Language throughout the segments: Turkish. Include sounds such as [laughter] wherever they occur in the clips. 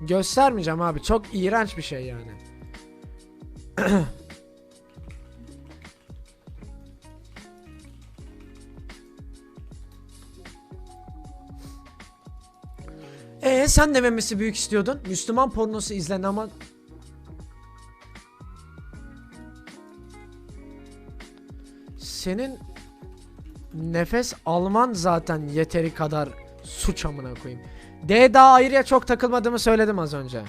Göstermeyeceğim abi. Çok iğrenç bir şey yani. [clears throat] Ee sen de memesi büyük istiyordun. Müslüman pornosu izlen ama senin nefes alman zaten yeteri kadar suç amına koyayım. D daha ayrıya çok takılmadığımı söyledim az önce.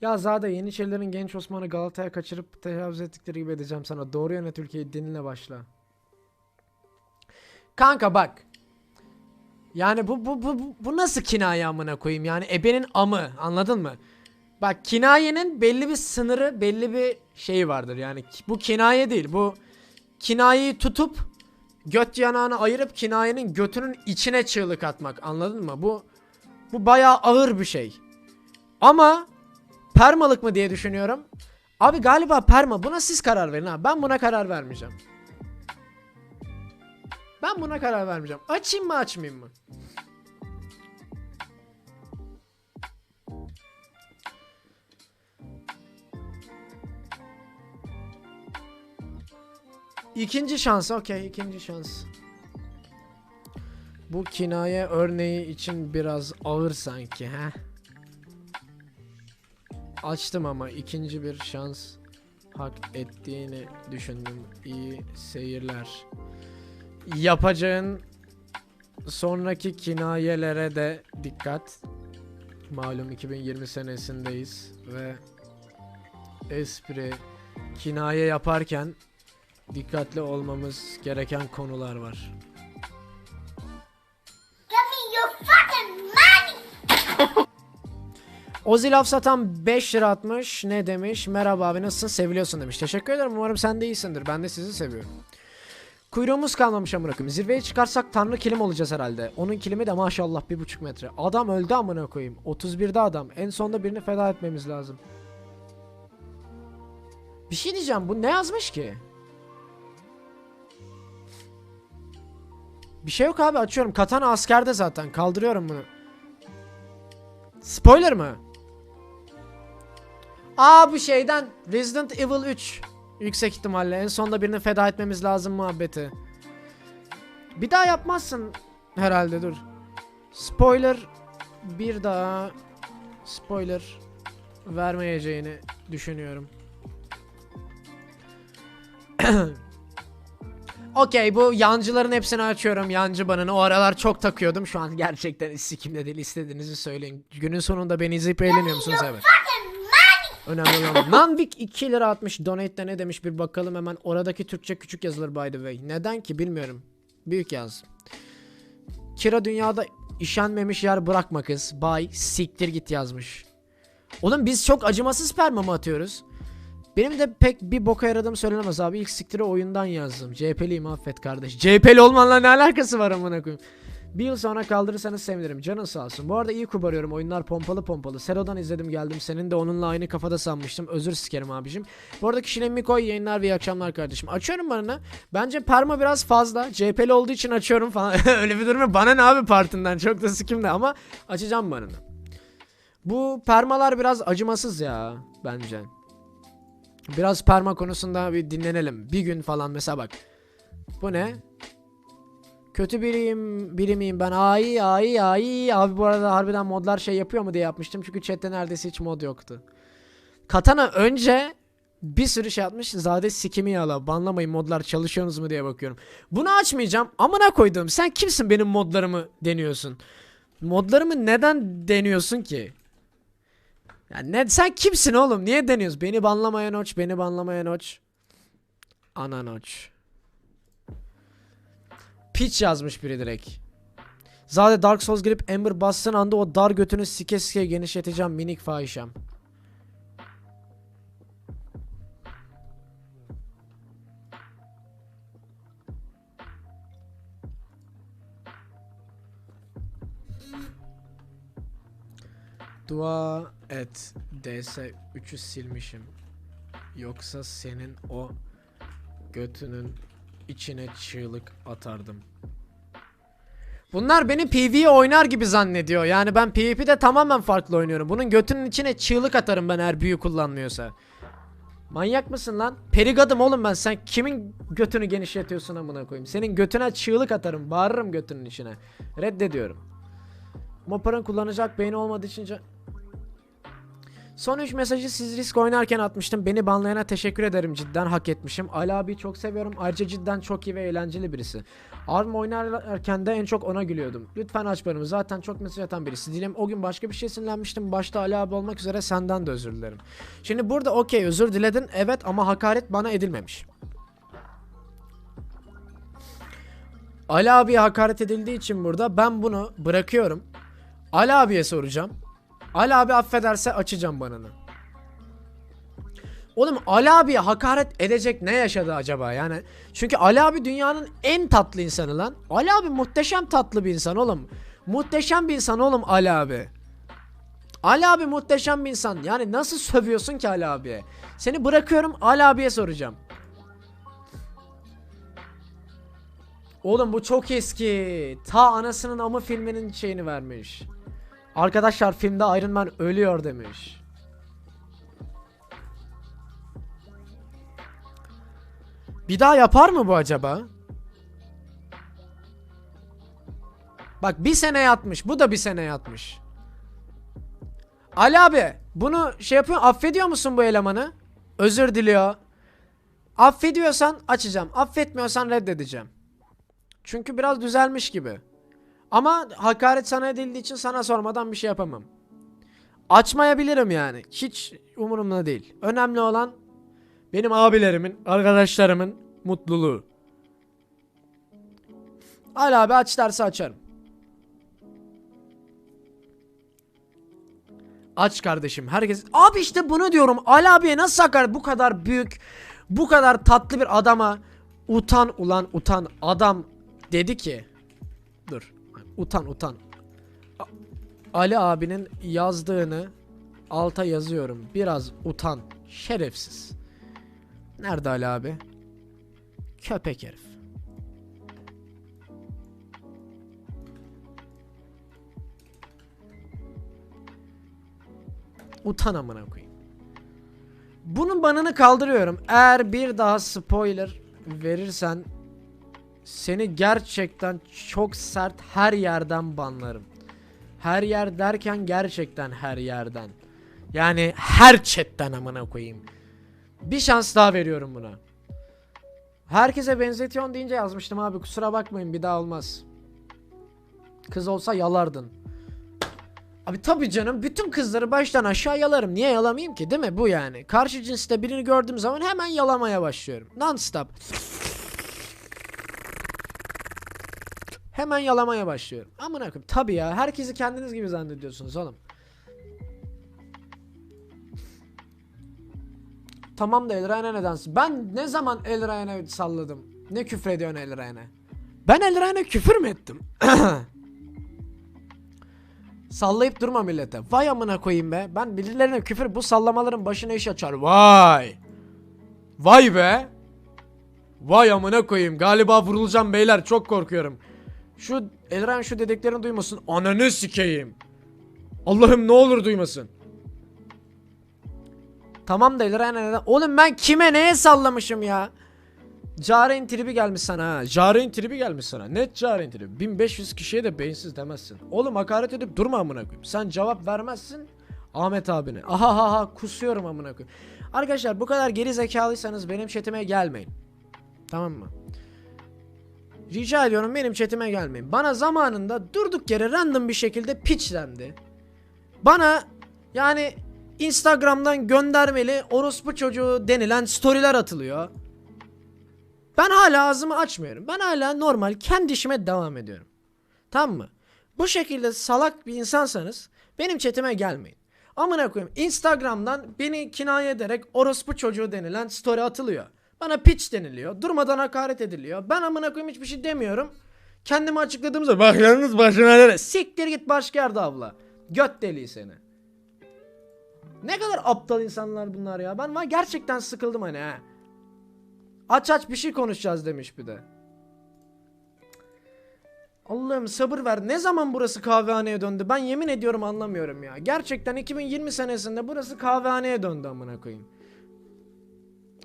Ya Zade Yeniçerilerin genç Osman'ı Galata'ya kaçırıp tecavüz ettikleri gibi edeceğim sana. Doğru yönet ülkeyi dinle başla. Kanka bak. Yani bu bu bu bu- nasıl kinaye amına koyayım? Yani ebenin amı anladın mı? Bak kinayenin belli bir sınırı, belli bir şeyi vardır. Yani bu kinaye değil. Bu kinayeyi tutup göt yanağını ayırıp kinayenin götünün içine çığlık atmak. Anladın mı? Bu bu bayağı ağır bir şey. Ama permalık mı diye düşünüyorum. Abi galiba perma. Buna siz karar verin ha. Ben buna karar vermeyeceğim. Ben buna karar vermeyeceğim. Açayım mı açmayayım mı? İkinci şans. Okey. ikinci şans. Bu kinaye örneği için biraz ağır sanki. He? Açtım ama ikinci bir şans hak ettiğini düşündüm. İyi seyirler. Yapacağın sonraki kinayelere de dikkat. Malum 2020 senesindeyiz ve espri kinaye yaparken dikkatli olmamız gereken konular var. [laughs] Ozi laf satan 5 lira atmış. Ne demiş? Merhaba abi nasılsın? Seviliyorsun demiş. Teşekkür ederim. Umarım sen de iyisindir. Ben de sizi seviyorum. Kuyruğumuz kalmamış amına koyayım. Zirveye çıkarsak tanrı kilim olacağız herhalde. Onun kilimi de maşallah bir buçuk metre. Adam öldü amına koyayım. 31'de adam. En sonunda birini feda etmemiz lazım. Bir şey diyeceğim. Bu ne yazmış ki? Bir şey yok abi açıyorum. Katana askerde zaten. Kaldırıyorum bunu. Spoiler mı? Aa bu şeyden Resident Evil 3 yüksek ihtimalle en sonunda birini feda etmemiz lazım muhabbeti. Bir daha yapmazsın herhalde dur. Spoiler bir daha spoiler vermeyeceğini düşünüyorum. [clears throat] [clears throat] Okey bu yancıların hepsini açıyorum yancı banını o aralar çok takıyordum şu an gerçekten sikimde değil istediğinizi söyleyin günün sonunda beni izleyip eğleniyor musunuz evet! Önemli olan. Nanvik 2 lira atmış. Donate'de ne demiş bir bakalım hemen. Oradaki Türkçe küçük yazılır by the way. Neden ki bilmiyorum. Büyük yaz. Kira dünyada işenmemiş yer bırakma kız. Bay siktir git yazmış. Oğlum biz çok acımasız sperma mı atıyoruz? Benim de pek bir boka yaradığım söylenemez abi. İlk siktiri oyundan yazdım. CHP'liyim affet kardeş. CHP'li olmanla ne alakası var amına koyayım. Bir yıl sonra kaldırırsanız sevinirim. Canın sağ olsun. Bu arada iyi kubarıyorum. Oyunlar pompalı pompalı. Sero'dan izledim geldim. Senin de onunla aynı kafada sanmıştım. Özür sikerim abicim. Bu arada kişinin Mikoy yayınlar ve iyi akşamlar kardeşim. Açıyorum bana. Bence perma biraz fazla. CHP'li olduğu için açıyorum falan. [laughs] Öyle bir durum. Bana ne abi partinden. Çok da sikimde ama açacağım bana. Bu permalar biraz acımasız ya bence. Biraz perma konusunda bir dinlenelim. Bir gün falan mesela bak. Bu ne? Kötü biriyim, biri miyim ben? Ay ay ay. Abi bu arada harbiden modlar şey yapıyor mu diye yapmıştım. Çünkü chatte neredeyse hiç mod yoktu. Katana önce bir sürü şey atmış. Zade sikimi yala. Banlamayın modlar çalışıyorsunuz mu diye bakıyorum. Bunu açmayacağım. Amına koyduğum. Sen kimsin benim modlarımı deniyorsun? Modlarımı neden deniyorsun ki? Ya ne, sen kimsin oğlum? Niye deniyorsun? Beni banlamayan oç, beni banlamayan oç. Anan oç. Pitch yazmış biri direkt. Zaten Dark Souls girip Ember bassın anda o dar götünü sike sike genişleteceğim minik fahişem. Dua et. DS 3'ü silmişim. Yoksa senin o götünün içine çığlık atardım. Bunlar beni PvE oynar gibi zannediyor. Yani ben PvP'de tamamen farklı oynuyorum. Bunun götünün içine çığlık atarım ben eğer büyü kullanmıyorsa. Manyak mısın lan? Perigadım oğlum ben. Sen kimin götünü genişletiyorsun amına koyayım? Senin götüne çığlık atarım. Bağırırım götünün içine. Reddediyorum. Mopar'ın kullanacak beyni olmadığı için... Son 3 mesajı siz risk oynarken atmıştım. Beni banlayana teşekkür ederim cidden hak etmişim. Ali abi çok seviyorum. Ayrıca cidden çok iyi ve eğlenceli birisi. Arm oynarken de en çok ona gülüyordum. Lütfen aç barımı. Zaten çok mesaj atan birisi. Dilim o gün başka bir şey sinirlenmiştim. Başta Ali abi olmak üzere senden de özür dilerim. Şimdi burada okey özür diledin. Evet ama hakaret bana edilmemiş. Ali abiye hakaret edildiği için burada ben bunu bırakıyorum. Ali abiye soracağım. Ali abi affederse açacağım banını. Oğlum Ali abiye hakaret edecek ne yaşadı acaba yani? Çünkü Ali abi dünyanın en tatlı insanı lan. Ali abi muhteşem tatlı bir insan oğlum. Muhteşem bir insan oğlum Ali abi. Ali abi muhteşem bir insan. Yani nasıl sövüyorsun ki Ali abiye? Seni bırakıyorum Ali abiye soracağım. Oğlum bu çok eski. Ta anasının amı filminin şeyini vermiş. Arkadaşlar filmde Iron Man ölüyor demiş. Bir daha yapar mı bu acaba? Bak bir sene yatmış. Bu da bir sene yatmış. Ali abi bunu şey yapıyor affediyor musun bu elemanı? Özür diliyor. Affediyorsan açacağım. Affetmiyorsan reddedeceğim. Çünkü biraz düzelmiş gibi. Ama hakaret sana edildiği için sana sormadan bir şey yapamam. Açmayabilirim yani. Hiç umurumda değil. Önemli olan benim abilerimin, arkadaşlarımın mutluluğu. Ali abi aç derse açarım. Aç kardeşim. Herkes abi işte bunu diyorum. Ali abiye nasıl hakaret bu kadar büyük, bu kadar tatlı bir adama utan ulan utan adam dedi ki dur. Utan utan. Ali abinin yazdığını alta yazıyorum. Biraz utan. Şerefsiz. Nerede Ali abi? Köpek herif. Utan amına koyayım. Bunun banını kaldırıyorum. Eğer bir daha spoiler verirsen seni gerçekten çok sert her yerden banlarım. Her yer derken gerçekten her yerden. Yani her chatten amına koyayım. Bir şans daha veriyorum buna. Herkese benzetiyorsun deyince yazmıştım abi kusura bakmayın bir daha olmaz. Kız olsa yalardın. Abi tabii canım bütün kızları baştan aşağı yalarım. Niye yalamayayım ki değil mi bu yani? Karşı cinste birini gördüğüm zaman hemen yalamaya başlıyorum. Non stop. Hemen yalamaya başlıyorum. Amına koyayım. Tabii ya herkesi kendiniz gibi zannediyorsunuz oğlum. Tamam da Elray'ına nedensin? Ben ne zaman Elray'ına salladım? Ne küfür ediyorsun Elray'ına? Ben Elray'ına küfür mü ettim? [coughs] Sallayıp durma millete. Vay amına koyayım be. Ben birilerine küfür bu sallamaların başına iş açar. Vay. Vay be. Vay amına koyayım. Galiba vurulacağım beyler. Çok korkuyorum. Şu Elren şu dediklerini duymasın. Ananı sikeyim. Allah'ım ne olur duymasın. Tamam da Elren neden? Oğlum ben kime neye sallamışım ya? Caren tribi gelmiş sana ha. Caren tribi gelmiş sana. Net Caren tribi. 1500 kişiye de beyinsiz demezsin. Oğlum hakaret edip durma amına koyayım. Sen cevap vermezsin Ahmet abine. Aha ha ha kusuyorum amına koyayım. Arkadaşlar bu kadar geri zekalıysanız benim chatime gelmeyin. Tamam mı? Rica ediyorum benim chatime gelmeyin. Bana zamanında durduk yere random bir şekilde pitch dendi. Bana yani Instagram'dan göndermeli orospu çocuğu denilen storyler atılıyor. Ben hala ağzımı açmıyorum. Ben hala normal kendi işime devam ediyorum. Tamam mı? Bu şekilde salak bir insansanız benim chatime gelmeyin. Amına koyayım Instagram'dan beni kinaye ederek orospu çocuğu denilen story atılıyor. Bana pitch deniliyor. Durmadan hakaret ediliyor. Ben amına koyayım hiçbir şey demiyorum. Kendimi açıkladığım zaman bak yalnız başına nere? Siktir git başka yerde avla. Göt deliği seni. Ne kadar aptal insanlar bunlar ya. Ben gerçekten sıkıldım hani ha. Aç aç bir şey konuşacağız demiş bir de. Allah'ım sabır ver. Ne zaman burası kahvehaneye döndü? Ben yemin ediyorum anlamıyorum ya. Gerçekten 2020 senesinde burası kahvehaneye döndü amına koyayım.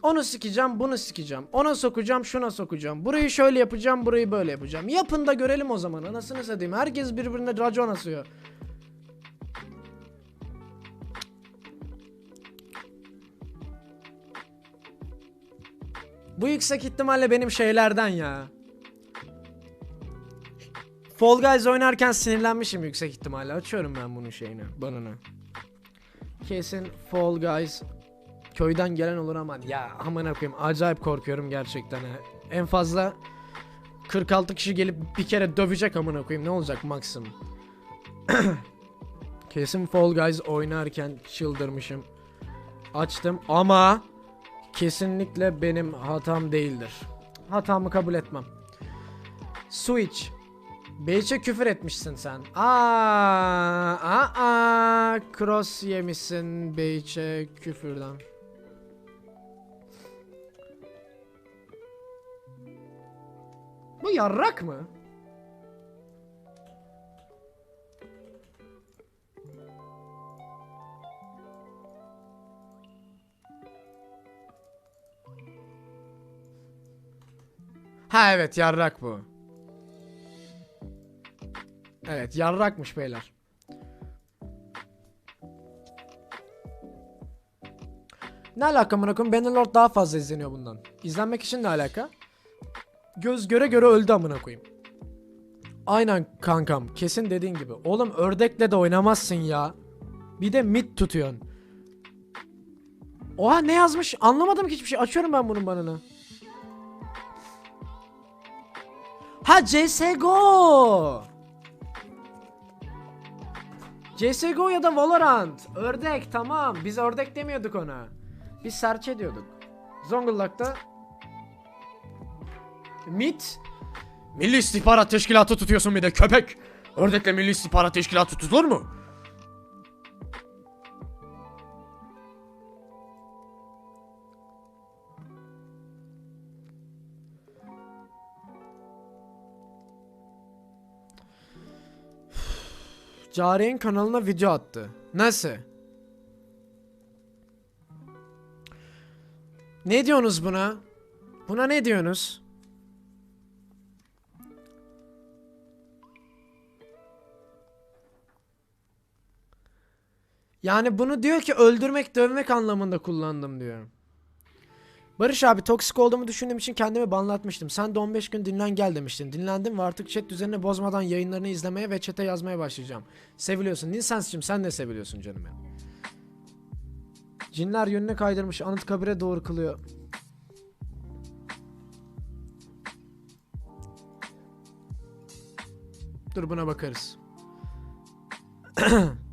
Onu sikeceğim, bunu sikeceğim. Ona sokacağım, şuna sokacağım. Burayı şöyle yapacağım, burayı böyle yapacağım. Yapın da görelim o zaman. Anasını satayım. Herkes birbirine racon asıyor. Bu yüksek ihtimalle benim şeylerden ya. Fall Guys oynarken sinirlenmişim yüksek ihtimalle. Açıyorum ben bunun şeyini, banını. Kesin Fall Guys köyden gelen olur ama ya amına koyayım acayip korkuyorum gerçekten. En fazla 46 kişi gelip bir kere dövecek amına koyayım ne olacak maksimum. [clears throat] Kesin Fall Guys oynarken çıldırmışım. Açtım ama kesinlikle benim hatam değildir. Hatamı kabul etmem. Switch. Beyçe küfür etmişsin sen. Aa, aa, cross yemişsin Beyçe küfürden. Bu yarrak mı? Ha evet yarrak bu. Evet yarrakmış beyler. Ne alaka amına koyayım? Bannerlord daha fazla izleniyor bundan. İzlenmek için ne alaka? Göz göre göre öldü amına koyayım. Aynen kankam. Kesin dediğin gibi. Oğlum ördekle de oynamazsın ya. Bir de mid tutuyorsun. Oha ne yazmış? Anlamadım ki hiçbir şey. Açıyorum ben bunun banını. Ha CSGO. CSGO ya da Valorant. Ördek tamam. Biz ördek demiyorduk ona. Biz serçe diyorduk. Zonguldak'ta MIT Milli İstihbarat Teşkilatı tutuyorsun bir de köpek. Ördekle Milli İstihbarat Teşkilatı tutulur mu? Cari'nin kanalına video attı. Nasıl? Ne diyorsunuz buna? Buna ne diyorsunuz? Yani bunu diyor ki öldürmek dövmek anlamında kullandım diyor. Barış abi toksik olduğumu düşündüğüm için kendimi banlatmıştım. Sen de 15 gün dinlen gel demiştin. Dinlendim ve artık chat düzenini bozmadan yayınlarını izlemeye ve chat'e yazmaya başlayacağım. Seviliyorsun. Ninsens'cim sen de seviliyorsun canım benim. Cinler yönüne kaydırmış. Anıtkabir'e doğru kılıyor. Dur buna bakarız. [clears throat]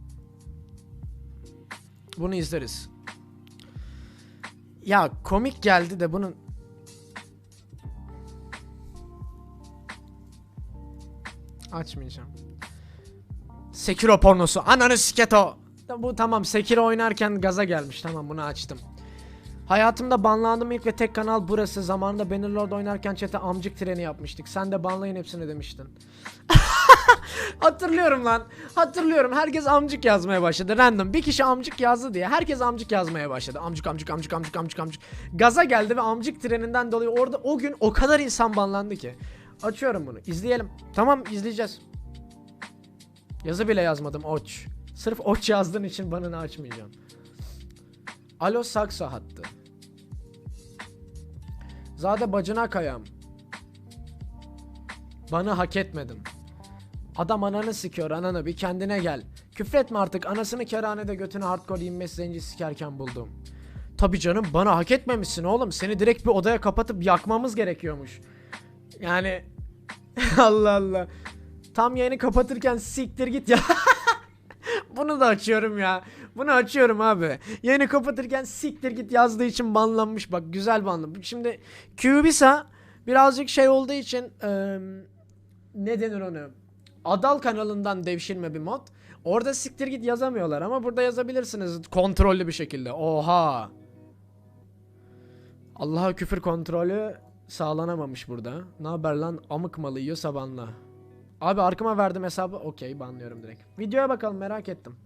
Bunu izleriz. Ya komik geldi de bunun Açmayacağım. Sekiro pornosu. Ananı siketo. Bu tamam Sekiro oynarken gaza gelmiş. Tamam bunu açtım. Hayatımda banlandığım ilk ve tek kanal burası. Zamanında Bannerlord oynarken chat'e amcık treni yapmıştık. Sen de banlayın hepsini demiştin. [laughs] Hatırlıyorum lan. Hatırlıyorum. Herkes amcık yazmaya başladı. Random. Bir kişi amcık yazdı diye. Herkes amcık yazmaya başladı. Amcık amcık amcık amcık amcık amcık. Gaza geldi ve amcık treninden dolayı orada o gün o kadar insan banlandı ki. Açıyorum bunu. İzleyelim. Tamam izleyeceğiz. Yazı bile yazmadım oç. Sırf oç yazdığın için banını açmayacağım. Alo sakso hattı. Zade bacına kayam. Bana hak etmedim. Adam ananı sikiyor ananı bir kendine gel. Küfretme artık anasını kerhanede götüne hardcore inmez zenci sikerken buldum. Tabi canım bana hak etmemişsin oğlum. Seni direkt bir odaya kapatıp yakmamız gerekiyormuş. Yani [laughs] Allah Allah. Tam yayını kapatırken siktir git ya. [laughs] Bunu da açıyorum ya. Bunu açıyorum abi. Yayını kapatırken siktir git yazdığı için banlanmış. Bak güzel banlı. Şimdi Cubisa birazcık şey olduğu için eee ne denir onu? Adal kanalından devşirme bir mod. Orada siktir git yazamıyorlar ama burada yazabilirsiniz kontrollü bir şekilde. Oha. Allah'a küfür kontrolü sağlanamamış burada. Ne haber lan amık malı yiyor sabanla. Abi arkama verdim hesabı. Okey banlıyorum direkt. Videoya bakalım merak ettim.